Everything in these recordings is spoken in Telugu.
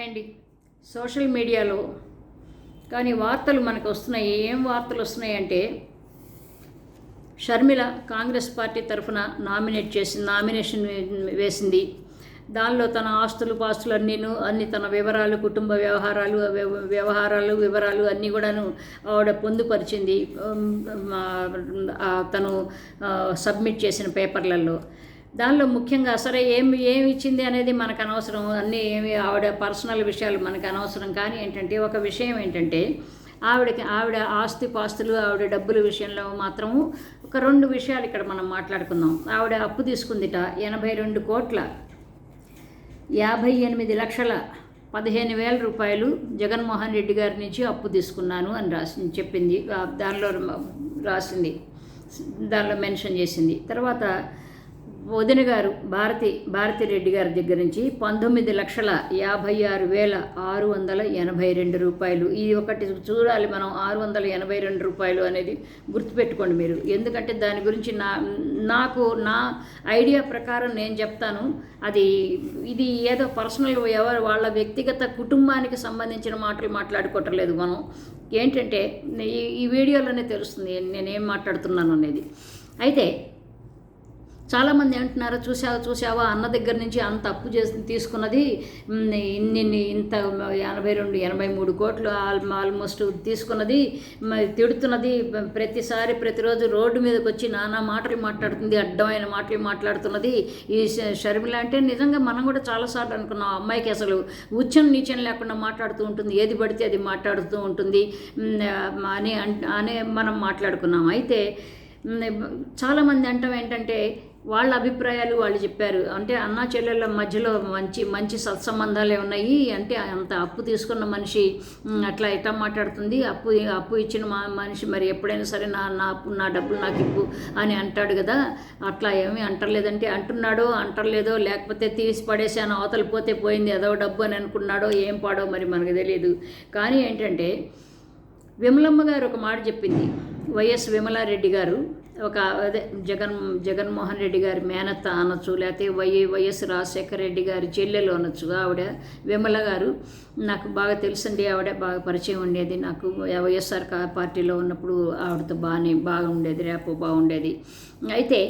అండి. సోషల్ మీడియాలో కానీ వార్తలు మనకు వస్తున్నాయి. ఏం వార్తలు వస్తున్నాయి అంటే షర్మిల కాంగ్రెస్ పార్టీ తరఫున నామినేట్ చేసింది నామినేషన్ వేసింది. దానిలో తన ఆస్తులు పాస్తులు అన్నీను అన్ని తన వివరాలు కుటుంబ వ్యవహారాలు వ్యవ- వ్యవహారాలు వివరాలు అన్నీ కూడాను ఆవిడ పొందుపరిచింది. తను సబ్మిట్ చేసిన పేపర్లలో. దానిలో ముఖ్యంగా సరే ఏమి ఏమి ఇచ్చింది అనేది మనకు అనవసరం. అన్నీ ఏమి ఆవిడ పర్సనల్ విషయాలు మనకు అనవసరం. కానీ ఏంటంటే ఒక విషయం ఏంటంటే ఆవిడకి ఆవిడ ఆస్తి పాస్తులు ఆవిడ డబ్బుల విషయంలో మాత్రము ఒక రెండు విషయాలు ఇక్కడ మనం మాట్లాడుకుందాం. ఆవిడ అప్పు తీసుకుందిట ఎనభై రెండు కోట్ల యాభై ఎనిమిది లక్షల పదిహేను వేల రూపాయలు జగన్మోహన్ రెడ్డి గారి నుంచి అప్పు తీసుకున్నాను అని రాసి చెప్పింది. దానిలో రాసింది. దానిలో మెన్షన్ చేసింది. తర్వాత వదిన గారు భారతి భారతి రెడ్డి గారి దగ్గర నుంచి పంతొమ్మిది లక్షల యాభై ఆరు వేల ఆరు వందల ఎనభై రెండు రూపాయలు. ఇది ఒకటి చూడాలి మనం ఆరు వందల ఎనభై రెండు రూపాయలు అనేది గుర్తుపెట్టుకోండి మీరు. ఎందుకంటే దాని గురించి నా నాకు నా ఐడియా ప్రకారం నేను చెప్తాను. అది ఇది ఏదో పర్సనల్ ఎవరు వాళ్ళ వ్యక్తిగత కుటుంబానికి సంబంధించిన మాటలు మాట్లాడుకోవటం లేదు మనం. ఏంటంటే ఈ ఈ వీడియోలోనే తెలుస్తుంది నేనేం మాట్లాడుతున్నాను అనేది. అయితే చాలామంది అంటున్నారు చూసావా చూసావా అన్న దగ్గర నుంచి అంత అప్పు చేసి తీసుకున్నది ఇన్ని ఇంత ఎనభై రెండు ఎనభై మూడు కోట్లు ఆల్- ఆల్మోస్ట్ తీసుకున్నది తిడుతున్నది ప్రతిసారి ప్రతిరోజు రోడ్డు మీదకి వచ్చి నానా మాటలు మాట్లాడుతుంది అడ్డమైన మాటలు మాట్లాడుతున్నది. ఈ షర్మిల అంటే నిజంగా మనం కూడా చాలాసార్లు అనుకున్నాం అమ్మాయికి అసలు ఉచ్చం నీచం లేకుండా మాట్లాడుతూ ఉంటుంది ఏది పడితే అది మాట్లాడుతూ ఉంటుంది అని అనే మనం మాట్లాడుకున్నాం. అయితే చాలామంది అంటాం ఏంటంటే వాళ్ళ అభిప్రాయాలు వాళ్ళు చెప్పారు. అంటే అన్నా చెల్లెళ్ళ మధ్యలో మంచి మంచి సత్సంబంధాలే ఉన్నాయి. అంటే అంత అప్పు తీసుకున్న మనిషి అట్లా ఇట్లా మాట్లాడుతుంది? అప్పు అప్పు ఇచ్చిన మా మనిషి మరి ఎప్పుడైనా సరే నా నా అప్పు నా డబ్బులు నాకు ఇప్పు అని అంటాడు కదా? అట్లా ఏమీ అంటలేదంటే అంటున్నాడో అంటలేదో లేకపోతే తీసి పడేసాను అవతల పోతే పోయింది ఏదో డబ్బు అని అనుకున్నాడో ఏం పాడో మరి మనకు తెలియదు. కానీ ఏంటంటే విమలమ్మ గారు ఒక మాట చెప్పింది. వైఎస్ విమలారెడ్డి గారు ఒక అదే జగన్ జగన్మోహన్ రెడ్డి గారి మేనత్త అనొచ్చు లేకపోతే వై వైఎస్ రాజశేఖర రెడ్డి గారి చెల్లెలు అనొచ్చు. ఆవిడ విమల గారు నాకు బాగా తెలుసండి ఆవిడ బాగా పరిచయం ఉండేది. నాకు వైఎస్ఆర్ పార్టీలో ఉన్నప్పుడు ఆవిడతో బాగానే బాగా ఉండేది రేపు బాగుండేది. అయితే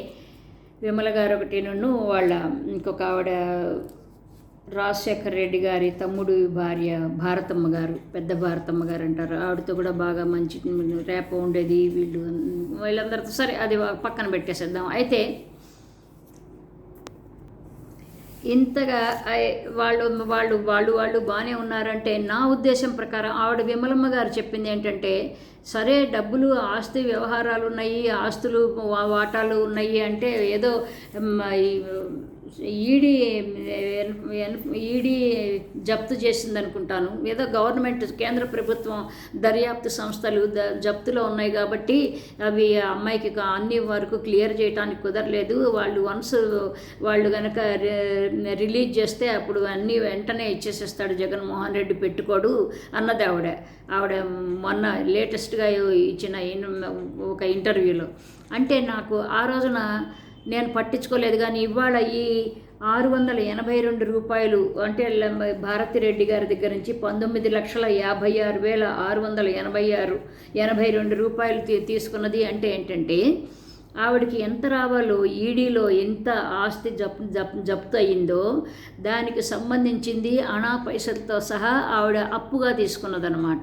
విమల గారు ఒకటి నన్ను వాళ్ళ ఇంకొక ఆవిడ రాజశేఖర్ రెడ్డి గారి తమ్ముడు భార్య భారతమ్మ గారు పెద్ద భారతమ్మ గారు అంటారు. ఆవిడతో కూడా బాగా మంచి రేప ఉండేది వీళ్ళు. వీళ్ళందరితో సరే అది పక్కన పెట్టేసేద్దాం. అయితే ఇంతగా వాళ్ళు వాళ్ళు వాళ్ళు వాళ్ళు బాగానే ఉన్నారంటే నా ఉద్దేశం ప్రకారం ఆవిడ విమలమ్మ గారు చెప్పింది ఏంటంటే సరే డబ్బులు ఆస్తి వ్యవహారాలు ఉన్నాయి ఆస్తులు వా- వాటాలు ఉన్నాయి అంటే ఏదో ఈ- ఈడీ ఈడీ జప్తు చేసింది అనుకుంటాను ఏదో గవర్నమెంట్ కేంద్ర ప్రభుత్వం దర్యాప్తు సంస్థలు ద జప్తులో ఉన్నాయి కాబట్టి అవి అమ్మాయికి అన్ని వరకు క్లియర్ చేయడానికి కుదరలేదు. వాళ్ళు వన్స్ వాళ్ళు కనుక రిలీజ్ చేస్తే అప్పుడు అన్నీ వెంటనే ఇచ్చేసేస్తాడు జగన్మోహన్ రెడ్డి పెట్టుకోడు అన్నది ఆవిడ. ఆవిడ మొన్న లేటెస్ట్గా ఇచ్చిన ఒక ఇంటర్వ్యూలో. అంటే నాకు ఆ రోజున నేను పట్టించుకోలేదు కానీ ఇవాళ ఈ ఆరు వందల ఎనభై రెండు రూపాయలు అంటే భారతి రెడ్డి గారి దగ్గర నుంచి పంతొమ్మిది లక్షల యాభై ఆరు వేల ఆరు వందల ఎనభై ఆరు ఎనభై రెండు రూపాయలు తీసుకున్నది అంటే ఏంటంటే ఆవిడకి ఎంత రావాలో ఈడీలో ఎంత ఆస్తి జప్ జప్ జప్తు అయిందో దానికి సంబంధించింది అనా పైసలతో సహా ఆవిడ అప్పుగా తీసుకున్నదనమాట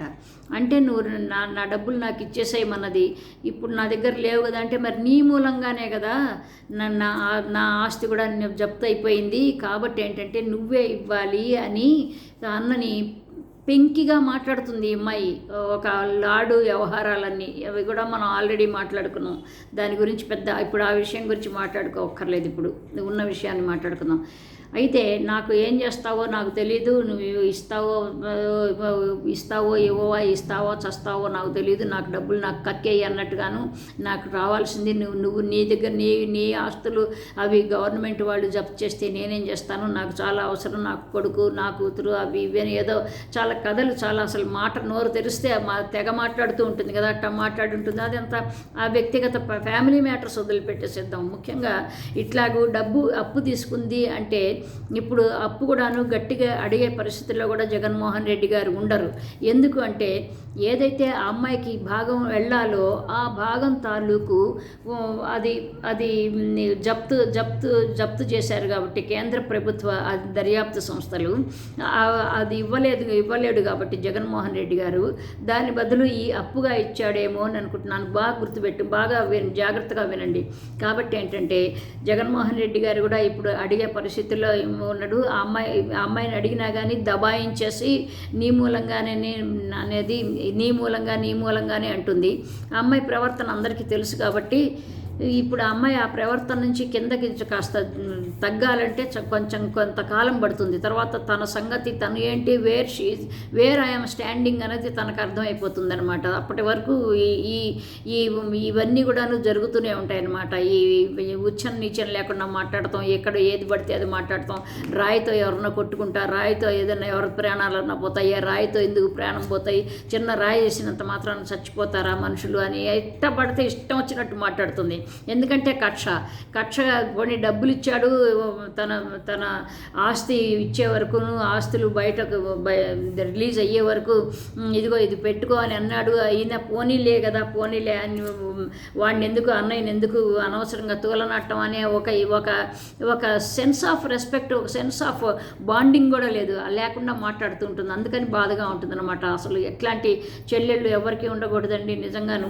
అంటే నువ్వు నా నా డబ్బులు నాకు ఇచ్చేసేయమన్నది. ఇప్పుడు నా దగ్గర లేవు కదా అంటే మరి నీ మూలంగానే కదా నా నా నా ఆస్తి కూడా జప్తు అయిపోయింది కాబట్టి ఏంటంటే నువ్వే ఇవ్వాలి అని అన్నని పెంకిగా మాట్లాడుతుంది ఈ అమ్మాయి. ఒక లాడు వ్యవహారాలన్నీ అవి కూడా మనం ఆల్రెడీ మాట్లాడుకున్నాం. దాని గురించి పెద్ద ఇప్పుడు ఆ విషయం గురించి మాట్లాడుకోక్కర్లేదు ఇప్పుడు. ఉన్న విషయాన్ని మాట్లాడుకుందాం. అయితే నాకు ఏం చేస్తావో నాకు తెలీదు నువ్వు ఇస్తావో ఇస్తావో ఇవ్వవా ఇస్తావో చస్తావో నాకు తెలియదు నాకు డబ్బులు నాకు కక్కేయి అన్నట్టుగాను నాకు రావాల్సింది నువ్వు నువ్వు నీ దగ్గర నీ నీ ఆస్తులు అవి గవర్నమెంట్ వాళ్ళు జప్తు చేస్తే నేనేం చేస్తాను? నాకు చాలా అవసరం నాకు కొడుకు నా కూతురు అవి ఇవి అని ఏదో చాలా కథలు చాలా అసలు మాట నోరు తెరిస్తే మా తెగ మాట్లాడుతూ ఉంటుంది కదా అట్ట మాట్లాడుంటుంది అదంతా ఆ వ్యక్తిగత ఫ్యామిలీ మ్యాటర్స్ వదిలిపెట్టేసేద్దాం. ముఖ్యంగా ఇట్లాగూ డబ్బు అప్పు తీసుకుంది అంటే ఇప్పుడు అప్పు కూడాను గట్టిగా అడిగే పరిస్థితుల్లో కూడా జగన్మోహన్ రెడ్డి గారు ఉండరు. ఎందుకు అంటే ఏదైతే ఆ అమ్మాయికి భాగం వెళ్ళాలో ఆ భాగం తాలూకు అది అది జప్తు జప్తు జప్తు చేశారు కాబట్టి కేంద్ర ప్రభుత్వ దర్యాప్తు సంస్థలు అది ఇవ్వలేదు ఇవ్వలేడు కాబట్టి జగన్మోహన్ రెడ్డి గారు దాని బదులు ఈ అప్పుగా ఇచ్చాడేమో అని అనుకుంటున్నాను. బాగా గుర్తుపెట్టు బాగా జాగ్రత్తగా వినండి. కాబట్టి ఏంటంటే జగన్మోహన్ రెడ్డి గారు కూడా ఇప్పుడు అడిగే పరిస్థితుల్లో ఉన్నాడు ఆ అమ్మాయి ఆ అమ్మాయిని అడిగినా కానీ దబాయించేసి నీ మూలంగానే అనేది నీ మూలంగా నీ మూలంగానే అంటుంది. ఆ అమ్మాయి ప్రవర్తన అందరికీ తెలుసు కాబట్టి ఇప్పుడు అమ్మాయి ఆ ప్రవర్తన నుంచి కిందకి కాస్త తగ్గాలంటే చ- కొంచెం కొంతకాలం పడుతుంది. తర్వాత తన సంగతి తను ఏంటి where she where I'm standing అనేది తనకు అర్థమైపోతుంది అనమాట అప్పటి వరకు ఈ ఈ- ఈ ఇవన్నీ కూడాను జరుగుతూనే ఉంటాయన్నమాట. ఈ ఈ ఉచ్చం నీచం లేకుండా మాట్లాడతాం ఎక్కడ ఏది పడితే అది మాట్లాడతాం. రాయితో ఎవరన్నా కొట్టుకుంటా రాయితో ఏదైనా ఎవరి ప్రాణాలన్నా పోతాయి రాయితో ఎందుకు ప్రాణం పోతాయి? చిన్న రాయి వేసినంత మాత్రాన చచ్చిపోతారా మనుషులు అని ఎట్ట పడితే ఇష్టం వచ్చినట్టు మాట్లాడుతుంది. ఎందుకంటే కక్ష. కక్ష కొన్ని డబ్బులు ఇచ్చాడు తన తన ఆస్తి ఇచ్చే వరకు ఆస్తులు బయటకు రిలీజ్ అయ్యే వరకు ఇదిగో ఇది పెట్టుకో అని అన్నాడు. అయినా పోనీలే కదా పోనీలే అని వాడిని ఎందుకు అన్నయ్యని ఎందుకు అనవసరంగా తూలనట్టం అనే ఒక ఒక ఒక సెన్స్ ఆఫ్ రెస్పెక్ట్ ఒక సెన్స్ ఆఫ్ బాండింగ్ కూడా లేదు. లేకుండా మాట్లాడుతూ ఉంటుంది అందుకని బాధగా ఉంటుంది అనమాట అసలు ఎట్లాంటి చెల్లెళ్ళు ఎవరికి ఉండకూడదండి. నిజంగాను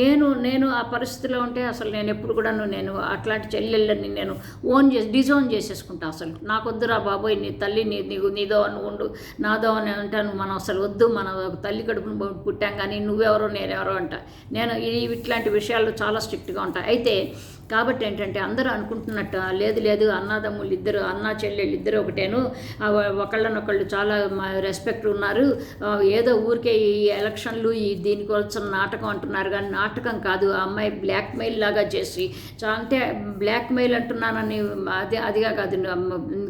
నేను నేను ఆ పరిస్థితిలో ఉంటే అసలు నేను ఎప్పుడు కూడాను నేను అట్లాంటి చెల్లెళ్ళని నేను ఓన్ చేసి డిజోన్ చేసేసుకుంటా అసలు. నాకు వద్దురా బాబోయ్ నీ తల్లి నీ నీకు నీదో అని ఉండు నాదో అని అంటాను మనం అసలు వద్దు మన తల్లి కడుపును పుట్టాం కానీ నువ్వెవరో నేనెవరో అంట. నేను ఇట్లాంటి విషయాల్లో చాలా స్ట్రిక్ట్గా ఉంటాయి అయితే కాబట్టి ఏంటంటే అందరూ అనుకుంటున్నట్టు లేదు లేదు అన్నదమ్ములు ఇద్దరు అన్న చెల్లెళ్ళు ఇద్దరు ఒకటేను. ఒకళ్ళనొకళ్ళు చాలా రెస్పెక్ట్ ఉన్నారు. ఏదో ఊరికే ఈ ఎలక్షన్లు ఈ దీనికోసం నాటకం అంటున్నారు. కానీ నాటకం కాదు. ఆ అమ్మాయి బ్లాక్మెయిల్ లాగా చేసి చా- అంటే బ్లాక్మెయిల్ అంటున్నానని అది అదిగా కాదు.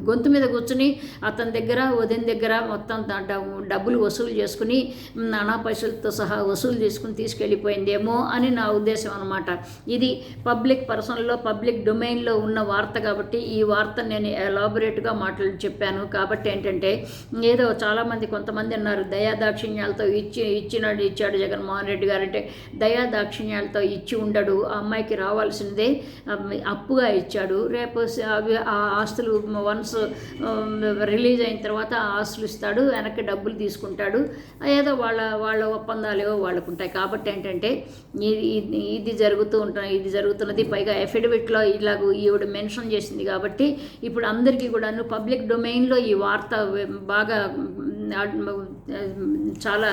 గొంతు మీద కూర్చుని అతని దగ్గర వదిన దగ్గర మొత్తం డబ్బులు వసూలు చేసుకుని మ్, నానా పైసలతో సహా వసూలు చేసుకుని తీసుకెళ్ళిపోయిందేమో అని నా ఉద్దేశం అనమాట ఇది పబ్లిక్ పర్సన్లో పబ్లిక్ డొమైన్లో ఉన్న వార్త కాబట్టి ఈ వార్త నేను ఎలాబొరేట్గా మాట్లాడి చెప్పాను. కాబట్టి ఏంటంటే ఏదో చాలామంది కొంతమంది అన్నారు దయా దాక్షిణ్యాలతో ఇచ్చి ఇచ్చినాడు ఇచ్చాడు జగన్మోహన్ రెడ్డి గారు. అంటే దయా దాక్షిణ్యాలతో ఇచ్చి ఉండడు ఆ అమ్మాయికి రావాల్సిందే అప్పుగా ఇచ్చాడు. రేపు అవి ఆ ఆస్తులు వన్స్ రిలీజ్ అయిన తర్వాత ఆ ఆస్తులు ఇస్తాడు వెనక్కి డబ్బులు తీసుకుంటాడు. ఏదో వాళ్ళ వాళ్ళ ఒప్పందాలు ఏవో వాళ్ళకు ఉంటాయి కాబట్టి ఏంటంటే ఇది ఇది- ఇది జరుగుతూ ఉంటాయి ఇది జరుగుతున్నది. పైగా ఎఫిడవిట్లో ఇలాగ ఈవిడ మెన్షన్ చేసింది కాబట్టి ఇప్పుడు అందరికీ కూడాను పబ్లిక్ డొమైన్లో ఈ వార్త బాగా చాలా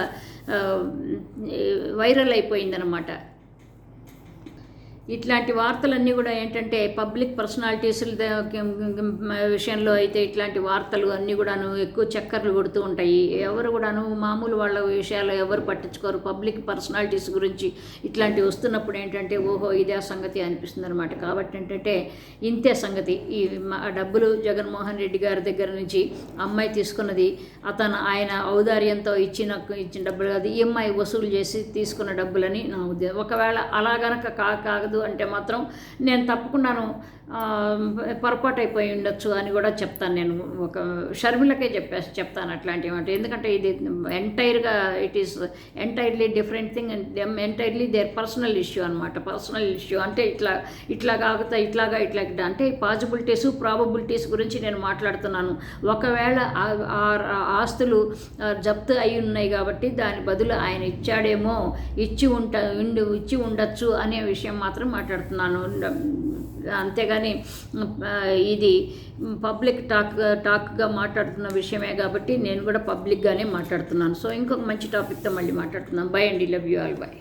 వైరల్ అయిపోయిందనమాట ఇట్లాంటి వార్తలన్నీ కూడా ఏంటంటే పబ్లిక్ పర్సనాలిటీస్ విషయంలో అయితే ఇట్లాంటి వార్తలు అన్నీ కూడాను ఎక్కువ చక్కర్లు కొడుతూ ఉంటాయి. ఎవరు కూడాను మామూలు వాళ్ళ విషయాలు ఎవరు పట్టించుకోరు. పబ్లిక్ పర్సనాలిటీస్ గురించి ఇట్లాంటివి వస్తున్నప్పుడు ఏంటంటే ఓహో ఇదే సంగతి అనిపిస్తుంది అనమాట కాబట్టి ఏంటంటే ఇంతే సంగతి. ఈ డబ్బులు జగన్మోహన్ రెడ్డి గారి దగ్గర నుంచి అమ్మాయి తీసుకున్నది అతను ఆయన ఔదార్యంతో ఇచ్చిన ఇచ్చిన డబ్బులు కాదు ఈఎంఐ వసూలు చేసి తీసుకున్న డబ్బులని నా ఉద్దేశం ఒకవేళ అలా గనక కాదు అంటే మాత్రం నేను తప్పకుండాను పొరపాటు అయిపోయి ఉండొచ్చు అని కూడా చెప్తాను నేను. ఒక షర్మిలకే చెప్పే చెప్తాను అట్లాంటివి అంటే. ఎందుకంటే ఇది ఎంటైర్గా it is entirely different thing and entirely their personal issue అనమాట పర్సనల్ ఇష్యూ అంటే ఇట్లా ఇట్లా కాకపోతే ఇట్లాగా ఇట్లా ఇట్లా అంటే పాసిబిలిటీస్ ప్రాబబిలిటీస్ గురించి నేను మాట్లాడుతున్నాను. ఒకవేళ ఆ- ఆస్తులు జప్తు అయి ఉన్నాయి కాబట్టి దాని బదులు ఆయన ఇచ్చాడేమో ఇచ్చి ఉంట ఇచ్చి ఉండొచ్చు అనే విషయం మాత్రం మాట్లాడుతున్నాను. అంతేగాని ఇది పబ్లిక్ టాక్ టాక్గా మాట్లాడుతున్న విషయమే కాబట్టి నేను కూడా పబ్లిక్గానే మాట్లాడుతున్నాను. సో ఇంకొక మంచి టాపిక్తో మళ్ళీ మాట్లాడుతున్నాను. బై అండి. Love you all by